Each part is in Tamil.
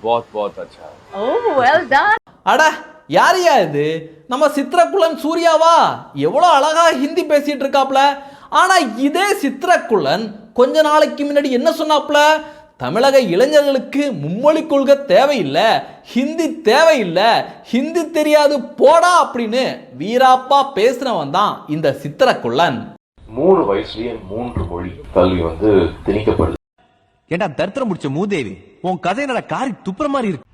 बहुत बहुत अच्छा है Oh, well done. அட யாரையா இது நம்ம சித்திரக்குள்ளன் சூர்யாவா எவ்வளோ அழகா ஹிந்தி பேசிட்டு இருக்காப்ல ஆனா இதே சித்திரக்குள்ளன் கொஞ்ச நாளைக்கு முன்னாடி என்ன சொன்னாப்ல தமிழக இளைஞர்களுக்கு மும்மொழி கொள்கை தேவையில்லை ஹிந்தி தேவையில்லை ஹிந்தி தெரியாது போடா அப்படின்னு வீராப்பா பேசுனவன் தான் இந்த சித்திரக்குள்ளன் மூணு வயசுலயே மூன்று மொழி கல்வி வந்து திணிக்கப்படுது ஏண்டா தரித்திரம் முடிச்ச மூதேவி? உன் கதை என்னடா காரி துப்புற மாதிரி இருக்கு?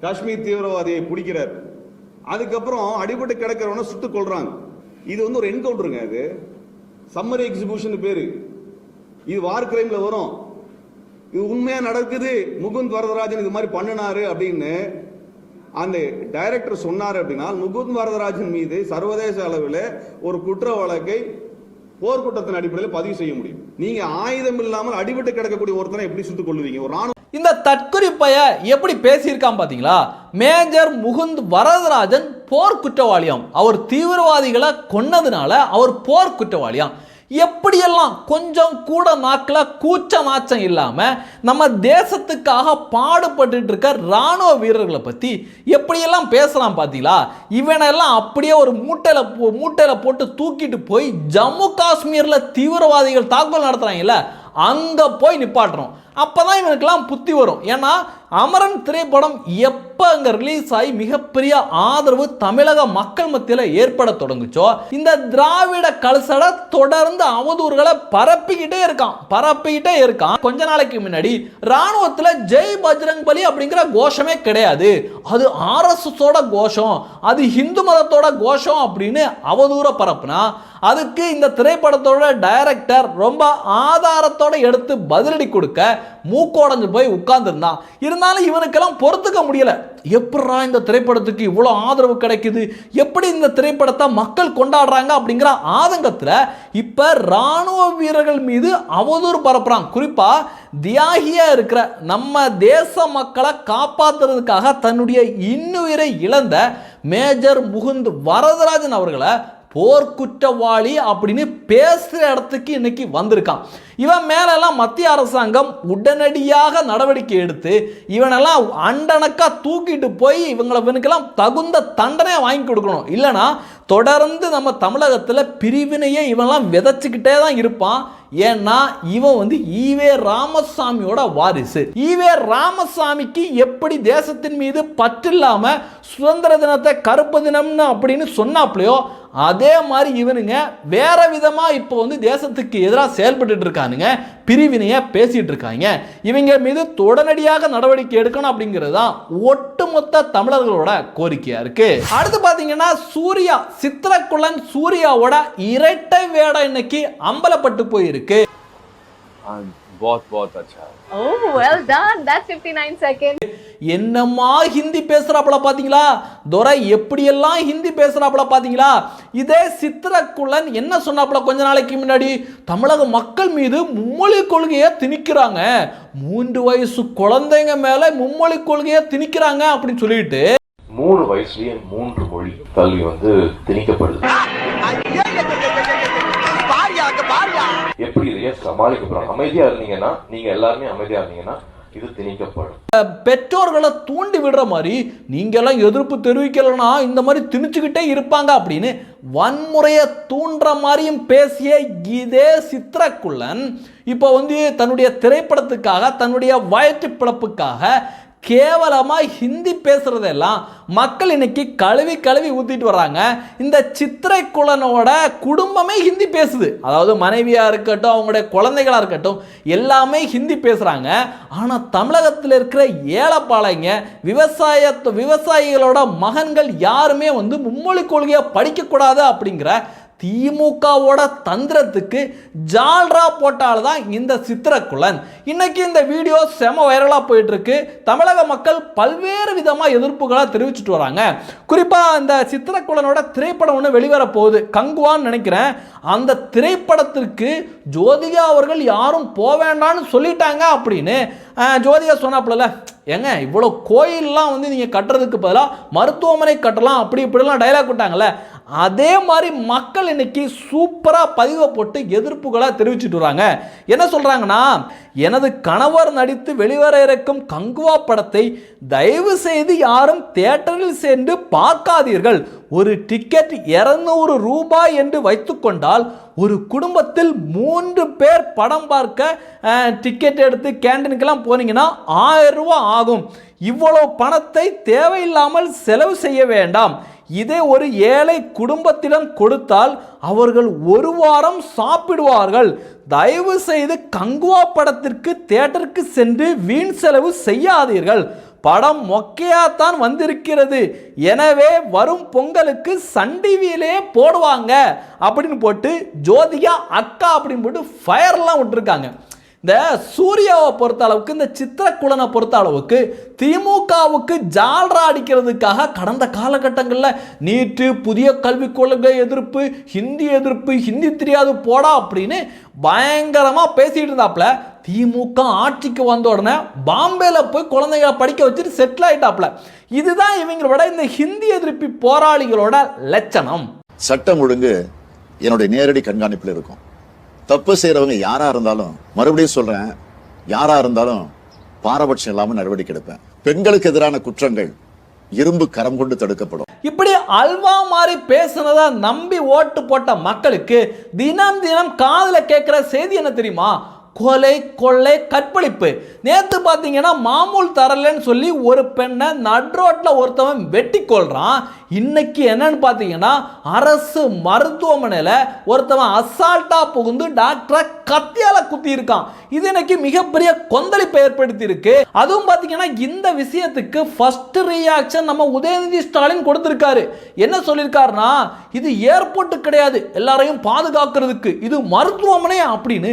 காஷ்மீர் தீவிரவாதியை பிடிக்கிறார். அதுக்கப்புறம் அடிபட்டு கிடக்கிறவன சுட்டு கொள்றாங்க இது வந்து ஒரு என்கவுண்டருங்க அது. சம்மரி எக்ஸிபியூஷன் பேரு. இது வார் கிரைம்ல வரும். இது உண்மையா நடக்குது? முகுந்த் வரதராஜன் இது மாதிரி பண்ணினாரு அப்படின்னு அந்த டைரக்டர் சொன்னார் அப்படின்னா முகுந்த் வரதராஜன் மீது சர்வதேச அளவில் ஒரு குற்ற வழக்கை போர்க்குற்றத்தின் அடிப்படையில் பதிவு செய்ய முடியும். நீங்க ஆயுதம் இல்லாமல் அடிபட்டு கிடக்கக்கூடிய ஒருத்தனை எப்படி சுட்டுக் கொள்ளுவீங்க ஒரு ராணுவ இந்த தற்குறி பைய எப்படி பேசியிருக்கான் பாத்தீங்களா? மேஜர் முகுந்த் வரதராஜன் போர் குற்றவாளியாம் அவர் தீவிரவாதிகளை கொன்னதுனால அவர் போர் குற்றவாளியாம் எப்படியெல்லாம் கொஞ்சம் கூட நாக்கில் கூச்ச நாச்சம் இல்லாமல் நம்ம தேசத்துக்காக பாடுபட்டு இருக்க ராணுவ வீரர்களை பற்றி எப்படியெல்லாம் பேசலாம் பார்த்தீங்களா இவனெல்லாம் அப்படியே ஒரு மூட்டையில் போ- மூட்டையில் போட்டு தூக்கிட்டு போய் ஜம்மு காஷ்மீரில் தீவிரவாதிகள் தாக்குதல் நடத்துகிறாங்கல்ல அங்கே போய் நிப்பாட்டுறோம். அப்போ தான் இவனுக்கெல்லாம் புத்தி வரும். ஏன்னா அமரன் திரைப்படம் எப்போ அங்கே ரிலீஸ் ஆகி மிகப்பெரிய ஆதரவு தமிழக மக்கள் மத்தியில் ஏற்பட தொடங்குச்சோ இந்த திராவிட கலசட தொடர்ந்து அவதூறுகளை பரப்பிக்கிட்டே இருக்கான் பரப்பிக்கிட்டே இருக்கான். கொஞ்ச நாளைக்கு முன்னாடி ராணுவத்தில் ஜெய் பஜ்ரங் பலி அப்படிங்கிற கோஷமே கிடையாது. அது ஆர்எஸ்எஸோட கோஷம் அது இந்து மதத்தோட கோஷம் அப்படின்னு அவதூற பரப்புனா அதுக்கு இந்த திரைப்படத்தோட டைரக்டர் ரொம்ப ஆதாரத்தோட எடுத்து பதிலடி கொடுக்க மூக்கோடஞ்சு போய் உட்கார்ந்துருந்தான். அதனால் இவனுக்கெல்லாம் பொறுத்துக்க முடியலை. எப்படா இந்த திரைப்படத்துக்கு இவ்வளோ ஆதரவு கிடைக்குது? எப்படி இந்த திரைப்படத்தை மக்கள் கொண்டாடுறாங்க அப்படிங்கிற ஆதங்கத்தில் இப்போ ராணுவ வீரர்கள் மீது அவதூறு பரப்புகிறான் குறிப்பாக தியாகியாக இருக்கிற நம்ம தேச மக்களை காப்பாத்துறதுக்காக தன்னுடைய இன்னுயிரை இழந்த மேஜர் முகுந்த் வரதராஜன் அவர்களை போர்க்குற்றவாளி அப்படின்னு பேசுகிற இடத்துக்கு இன்னைக்கு வந்திருக்கான். இவன் மேலெல்லாம் மத்திய அரசாங்கம் உடனடியாக நடவடிக்கை எடுத்து இவனெல்லாம் அண்டனக்காக தூக்கிட்டு போய் இவங்களை இவனுக்கெல்லாம் தகுந்த தண்டனை வாங்கி கொடுக்கணும். இல்லைனா தொடர்ந்து நம்ம தமிழகத்தில் பிரிவினையே இவன்லாம் விதைச்சிக்கிட்டே தான் இருப்பான். ஏன்னா இவன் வந்து ஈவே ராமசாமியோட வாரிசு. ஈவே ராமசாமிக்கு எப்படி தேசத்தின் மீது பற்றில்லாமல் சுதந்திர தினத்தை கருப்பு தினம்னு அப்படின்னு சொன்னாப்லையோ அதே மாதிரி இவனுங்க வேற விதமா இப்போ வந்து தேசத்துக்கு எதிராக செயல்பட்டு இருக்கானுங்க பிரிவினைய பேசிட்டு இருக்காங்க. இவங்க மீது உடனடியாக நடவடிக்கை எடுக்கணும் அப்படிங்கிறது தான் ஒட்டுமொத்த தமிழர்களோட கோரிக்கையா இருக்கு. அடுத்து பாத்தீங்கன்னா சூர்யா சித்திரக்குளன் சூர்யாவோட இரட்டை வேடம் இன்னைக்கு அம்பலப்பட்டு போயிருக்கு. बहुत बहुत अच्छा है Oh, well done. That's 59 seconds. என்னம்மா ஹிந்தி பேசுறாப்புல பாத்தீங்களா துரை எப்படியெல்லாம் ஹிந்தி பேசுறாப்புல பாத்தீங்களா இதே சித்திரக்குள்ளன் என்ன சொன்னாப்புல கொஞ்ச நாளைக்கு முன்னாடி தமிழக மக்கள் மீது மும்மொழி கொள்கையை திணிக்கிறாங்க மூன்று வயசு குழந்தைங்க மேல மும்மொழி கொள்கையை திணிக்கிறாங்க அப்படின்னு சொல்லிட்டு மூணு வயசுலயே மூன்று மொழி கல்வி வந்து திணிக்கப்படுது எப்படி இதையே சமாளிக்க போறாங்க அமைதியா இருந்தீங்கன்னா நீங்க எல்லாருமே அமைதியா இருந்தீங்கன்னா இது திணிக்கப்படும். பெற்றோர்களை தூண்டி விடுற மாதிரி நீங்கெல்லாம் எதிர்ப்பு தெரிவிக்கலைன்னா இந்த மாதிரி திணிச்சுக்கிட்டே இருப்பாங்க அப்படின்னு வன்முறையை தூண்டுற மாதிரியும் பேசிய இதே சித்திரக்குள்ளன் இப்போ வந்து தன்னுடைய திரைப்படத்துக்காக தன்னுடைய வயிற்று பிழப்புக்காக கேவலமாக ஹிந்தி பேசுகிறதெல்லாம் மக்கள் இன்னைக்கு கழுவி கழுவி ஊற்றிட்டு வர்றாங்க. இந்த சித்திரை குலனோட குடும்பமே ஹிந்தி பேசுது. அதாவது மனைவியாக இருக்கட்டும் அவங்களுடைய குழந்தைகளாக இருக்கட்டும் எல்லாமே ஹிந்தி பேசுகிறாங்க ஆனால் தமிழகத்தில் இருக்கிற ஏழைப்பாளைங்க விவசாய விவசாயிகளோட மகன்கள் யாருமே வந்து மும்மொழி கொள்கையை படிக்கக்கூடாது அப்படிங்கிற திமுகவோட தந்திரத்துக்கு ஜால்ரா போட்டால் தான் இந்த சித்திரக்குளன் இன்னைக்கு இந்த வீடியோ செம வைரலாக போயிட்டு இருக்கு தமிழக மக்கள் பல்வேறு விதமாக எதிர்ப்புகளை தெரிவிச்சுட்டு வராங்க. குறிப்பாக இந்த சித்திரக்குளனோட திரைப்படம் ஒன்று வெளிவர போகுது. கங்குவான்னு நினைக்கிறேன். அந்த திரைப்படத்திற்கு ஜோதிகா அவர்கள் யாரும் போவேண்டான்னு சொல்லிட்டாங்க அப்படின்னு ஜோதிகா சொன்னாப்புல ஏங்க இவ்வளோ கோயிலெலாம் வந்து நீங்கள் கட்டுறதுக்கு பதிலாக மருத்துவமனை கட்டலாம் அப்படி இப்படிலாம் டைலாக் விட்டாங்கல்ல. அதே மாதிரி மக்கள் இன்னைக்கு சூப்பராக பதிவை போட்டு எதிர்ப்புகளாக தெரிவிச்சிட்டு வராங்க. என்ன சொல்கிறாங்கன்னா எனது கணவர் நடித்து வெளிவர இருக்கும் கங்குவா படத்தை தயவு செய்து யாரும் தேட்டரில் சென்று பார்க்காதீர்கள். ஒரு டிக்கெட் இரநூறு ரூபாய் என்று வைத்துக்கொண்டால் ஒரு குடும்பத்தில் மூன்று பேர் படம் பார்க்க டிக்கெட் எடுத்து கேண்டீனுக்கெல்லாம் போனீங்கன்னா ஆயிரம் ரூபா ஆகும். இவ்வளோ பணத்தை தேவையில்லாமல் செலவு செய்ய வேண்டாம். இதே ஒரு ஏழை குடும்பத்திடம் கொடுத்தால் அவர்கள் ஒரு வாரம் சாப்பிடுவார்கள். தயவு செய்து கங்குவா படத்திற்கு தேட்டருக்கு சென்று வீண் செலவு செய்யாதீர்கள். படம் மொக்கையாத்தான் வந்திருக்கிறது. எனவே வரும் பொங்கலுக்கு சன் டிவியிலே போடுவாங்க. அப்படின்னு போட்டு ஜோதிகா அக்கா அப்படின்னு போட்டு ஃபயர்லாம் விட்டுருக்காங்க. இந்த சூர்யாவை பொறுத்த அளவுக்கு இந்த சித்திரக்குளனை பொறுத்த அளவுக்கு திமுகவுக்கு ஜால்ரா அடிக்கிறதுக்காக கடந்த காலகட்டங்களில் நீட்டு புதிய கல்விக் கொள்கை எதிர்ப்பு ஹிந்தி எதிர்ப்பு ஹிந்தி தெரியாது போடா அப்படின்னு பயங்கரமாக பேசிகிட்டு இருந்தாப்புல திமுக ஆட்சிக்கு வந்த உடனே பாம்பேல போய் குழந்தைகளை படிக்க வச்சுட்டு செட்டில் ஆயிட்டாப்புல இதுதான் இவங்களோட இந்த ஹிந்தி எதிர்ப்பு போராளிகளோட லட்சணம். சட்டம் ஒழுங்கு என்னுடைய நேரடி கண்காணிப்பில் இருக்கும். தப்பு செய்யறவங்க யாரா இருந்தாலும் மறுபடியும் சொல்றேன் யாரா இருந்தாலும் பாரபட்சம் இல்லாமல் நடவடிக்கை எடுப்பேன். பெண்களுக்கு எதிரான குற்றங்கள் இரும்பு கரம் கொண்டு தடுக்கப்படும். இப்படி அல்வா மாதிரி பேசுனதை நம்பி ஓட்டு போட்ட மக்களுக்கு தினம் தினம் காதுல கேட்குற செய்தி என்ன தெரியுமா? கொலை கொள்ளை கற்பழிப்பு. நேற்று பார்த்தீங்கன்னா மாமூல் தரலன்னு சொல்லி ஒரு பெண்ணை நட்ரோட்டில் ஒருத்தவன் வெட்டி கொள்கிறான் இன்னைக்கு என்னன்னு பார்த்தீங்கன்னா அரசு மருத்துவமனையில் ஒருத்தவன் அசால்ட்டாக புகுந்து டாக்டரை கத்தியால் குத்தி இருக்கான் இது இன்னைக்கு மிகப்பெரிய கொந்தளிப்பை ஏற்படுத்தி இருக்கு அதுவும் பார்த்தீங்கன்னா இந்த விஷயத்துக்கு ஃபர்ஸ்ட் ரியாக்ஷன் நம்ம உதயநிதி ஸ்டாலின் கொடுத்துருக்காரு. என்ன சொல்லியிருக்காருன்னா இது ஏர்போர்ட் கிடையாது. எல்லாரையும் பாதுகாக்கிறதுக்கு. இது மருத்துவமனை அப்படின்னு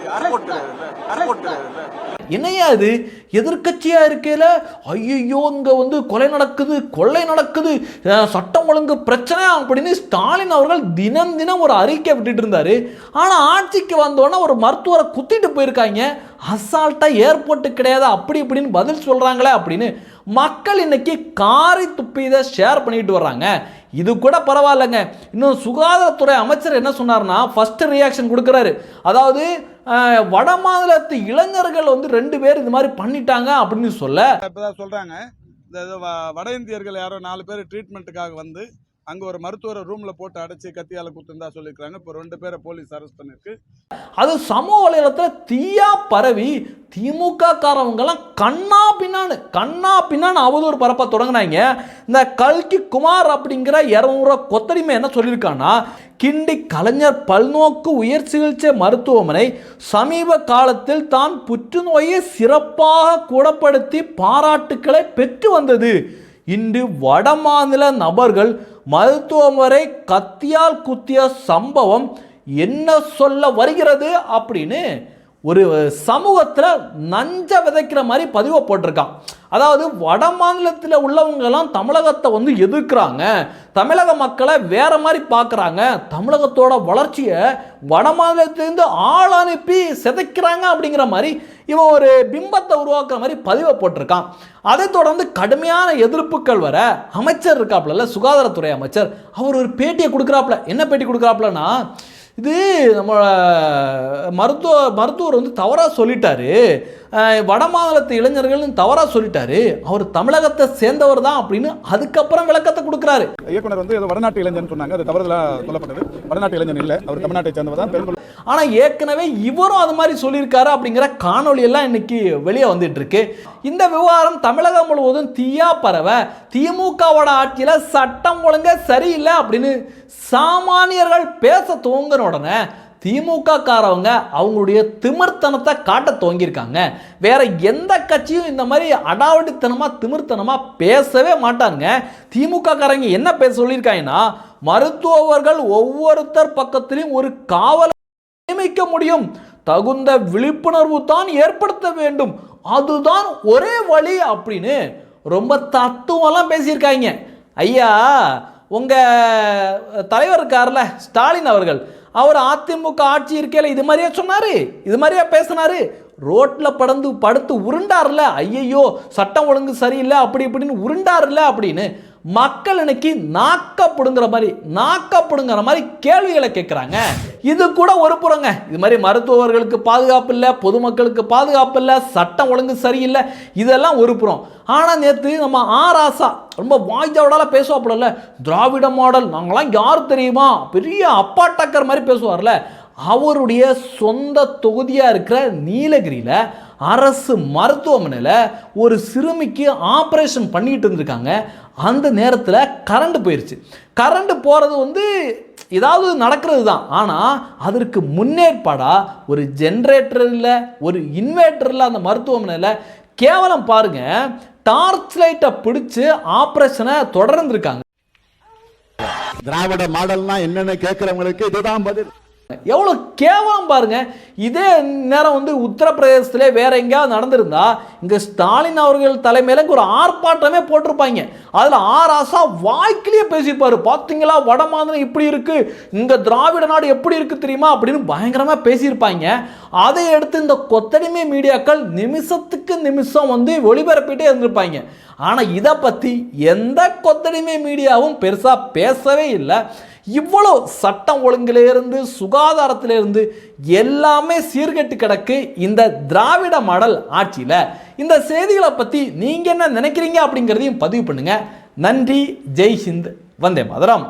என்னையா இது? எதிர்க்கட்சியா இருக்கையில ஐயோ இங்க வந்து கொலை நடக்குது கொள்ளை நடக்குது சட்டம் ஒழுங்கு பிரச்சனை அப்படின்னு ஸ்டாலின் அவர்கள் தினம் தினம் ஒரு அறிக்கை விட்டுட்டு இருந்தாரு. ஆனா ஆட்சிக்கு வந்தோடனே ஒரு மருத்துவரை குத்திட்டு போயிருக்காங்க. அசால்ட்டா ஏர்போர்ட்டு கிடையாது அப்படி இப்படின்னு பதில் சொல்றாங்களே அப்படின்னு மக்கள் இன்னைக்கு காரி துப்பி இதை ஷேர் பண்ணிட்டு வர்றாங்க. இது கூட பரவாயில்லைங்க. இன்னும் சுகாதாரத்துறை அமைச்சர் என்ன சொன்னார்னா ஃபர்ஸ்ட் ரியாக்ஷன் கொடுக்குறாரு. அதாவது வட மாநிலத்து இளைஞர்கள் வந்து ரெண்டு பேர் இது மாதிரி பண்ணிட்டாங்க அப்படின்னு சொல்ல. இப்பதான் சொல்றாங்க. இந்த வட இந்தியர்கள் யாரோ நாலு பேர் ட்ரீட்மெண்ட்டுக்காக வந்து அங்க ஒரு மருத்துவரை ரூம்ல போட்டு அடைச்சு கத்தியால குத்துந்தா சொல்லியிருக்காங்க இப்போ ரெண்டு பேரை போலீஸ் அரெஸ்ட் பண்ணிருக்கு அது சமூக வலைதளத்தில் தீயா பரவி திமுக காரவங்கெல்லாம் கண்ணா பின்னான்னு கண்ணா பின்னான்னு அவதூறு பரப்ப தொடங்கினாங்க. இந்த கல்கி குமார் அப்படிங்கிற இரநூறுவா கொத்தடிமை என்ன சொல்லியிருக்கான்னா கிண்டி கலைஞர் பல்நோக்கு உயர் சிகிச்சை மருத்துவமனை சமீப காலத்தில் தான் புற்றுநோயை சிறப்பாக குணப்படுத்தி பாராட்டுக்களை பெற்று வந்தது. இன்று வடமாநில நபர்கள் மருத்துவமனை கத்தியால் குத்திய சம்பவம் என்ன சொல்ல வருகிறது அப்படின்னு ஒரு சமூகத்தில் நஞ்ச விதைக்கிற மாதிரி பதிவை போட்டிருக்கான். அதாவது வட மாநிலத்தில் உள்ளவங்கெல்லாம் தமிழகத்தை வந்து எதிர்க்கிறாங்க. தமிழக மக்களை வேற மாதிரி பார்க்குறாங்க தமிழகத்தோட வளர்ச்சியை வட மாநிலத்திலேருந்து ஆள் அனுப்பி சிதைக்கிறாங்க அப்படிங்கிற மாதிரி இவன் ஒரு பிம்பத்தை உருவாக்குற மாதிரி பதிவை போட்டிருக்கான். அதை தொடர்ந்து கடுமையான எதிர்ப்புகள் வர அமைச்சர் இருக்காப்புல சுகாதாரத்துறை அமைச்சர் அவர் ஒரு பேட்டியை கொடுக்குறாப்புல. என்ன பேட்டி கொடுக்குறாப்புலன்னா இது நம்ம மருத்துவ மருத்துவர் வந்து தவறாக சொல்லிட்டாரு. வட மாநிலத்து இளைஞர்கள்னு தவறாக சொல்லிட்டாரு. அவர் தமிழகத்தை சேர்ந்தவர் தான் அப்படின்னு அதுக்கப்புறம் விளக்கத்தை கொடுக்குறாரு. இயக்குனர் வந்து வடநாட்டு இளைஞன் சொன்னாங்க. அது தவறுதலாக சொல்லப்பட்டது. வடநாட்டு இளைஞன் இல்லை. அவர் தமிழ்நாட்டை சேர்ந்தவர் தான். பெரும்பாலும் ஆனால் ஏற்கனவே இவரும் அது மாதிரி சொல்லியிருக்காரு அப்படிங்கிற காணொளி எல்லாம் இன்னைக்கு வெளியே வந்துட்டுருக்கு. இந்த விவகாரம் தமிழகம் முழுவதும் தீயா பரவ திமுகவோட ஆட்சியில் சட்டம் ஒழுங்க சரியில்லை அப்படின்னு சாமானியர்கள் பேச துவங்கின உடனே திமுக காரவங்க அவங்களுடைய திமிர்த்தனத்தை காட்ட துவங்கியிருக்காங்க. வேற எந்த கட்சியும் இந்த மாதிரி அடாவடித்தனமாக திமிர்த்தனமாக பேசவே மாட்டாங்க திமுக காரங்க என்ன பேச சொல்லியிருக்காங்கன்னா மருத்துவர்கள் ஒவ்வொருத்தர் பக்கத்திலையும் ஒரு காவல் நியமிக்க முடியும். தகுந்த விழிப்புணர்வு தான் ஏற்படுத்த வேண்டும். அதுதான் ஒரே வழி அப்படின்னு ரொம்ப தத்துவம்லாம் பேசியிருக்காங்க. ஐயா உங்கள் தலைவர் இருக்கார்ல ஸ்டாலின் அவர்கள். அவர் அதிமுக ஆட்சி இருக்கையில் இது மாதிரியே சொன்னார்? இது மாதிரியே பேசினார்? ரோட்டில் படந்து படுத்து உருண்டார்ல? ஐயையோ சட்டம் ஒழுங்கு சரியில்லை அப்படி இப்படின்னு உருண்டார்ல அப்படின்னு மக்கள் இன்னைக்கு நாக்கப்படுங்கிற மாதிரி நாக்கப்படுங்கிற மாதிரி கேள்விகளை கேட்குறாங்க இது கூட ஒரு புறங்க. இது மாதிரி மருத்துவர்களுக்கு பாதுகாப்பு இல்லை பொதுமக்களுக்கு பாதுகாப்பு இல்லை சட்டம் ஒழுங்கு சரியில்லை இதெல்லாம் ஒரு புறம். ஆனால் நேற்று நம்ம ஆராசா ரொம்ப வாய்ஜாவோட பேசுவாப்புல திராவிட மாடல் நாங்களாம் யார் தெரியுமா? பெரிய அப்பா டக்கர் மாதிரி பேசுவார்ல. அவருடைய சொந்த தொகுதியாக இருக்கிற நீலகிரியில் அரசு மருத்துவமனையில் ஒரு சிறுமிக்கு ஆப்ரேஷன் பண்ணிட்டு இருந்திருக்காங்க. அந்த நேரத்தில் கரண்ட் போயிடுச்சு கரண்ட் போகிறது வந்து ஏதாவது நடக்கிறது தான் ஆனால் அதற்கு முன்னேற்பாடாக ஒரு ஜென்ரேட்டரில் ஒரு இன்வெர்ட்டரில் அந்த மருத்துவமனையில் கேவலம் பாருங்க டார்ச் லைட்டை பிடிச்சி ஆப்ரேஷனை தொடர்ந்துருக்காங்க. திராவிட மாடல்னா என்னன்னு கேட்குறவங்களுக்கு இதுதான் பதில். எவ்வளோ கேவலம் பாருங்க. இதே நேரம் வந்து உத்தரப்பிரதேசத்திலே வேற எங்கேயாவது நடந்திருந்தா இங்கே ஸ்டாலின் அவர்கள் தலைமையில ஒரு ஆர்ப்பாட்டமே போட்டிருப்பாங்க. அதில் ஆர் ஆசா வாய்க்கிலேயே பேசியிருப்பாரு. பார்த்தீங்களா வட மாநிலம் இப்படி இருக்கு இங்கே திராவிட நாடு எப்படி இருக்கு தெரியுமா அப்படின்னு பயங்கரமாக பேசியிருப்பாங்க. அதை எடுத்து இந்த கொத்தடிமை மீடியாக்கள் நிமிஷத்துக்கு நிமிஷம் வந்து ஒளிபரப்பிட்டே இருந்திருப்பாங்க. ஆனால் இதை பற்றி எந்த கொத்தடிமை மீடியாவும் பெருசாக பேசவே இல்லை. இவ்வளோ சட்டம் ஒழுங்கிலிருந்து சுகாதாரத்திலிருந்து எல்லாமே சீர்கெட்டு கிடக்கு இந்த திராவிட மாடல் ஆட்சியில். இந்த செய்திகளை பற்றி நீங்கள் என்ன நினைக்கிறீங்க அப்படிங்கிறதையும் பதிவு பண்ணுங்க. நன்றி ஜெய் ஹிந்த் வந்தே மதுரம்.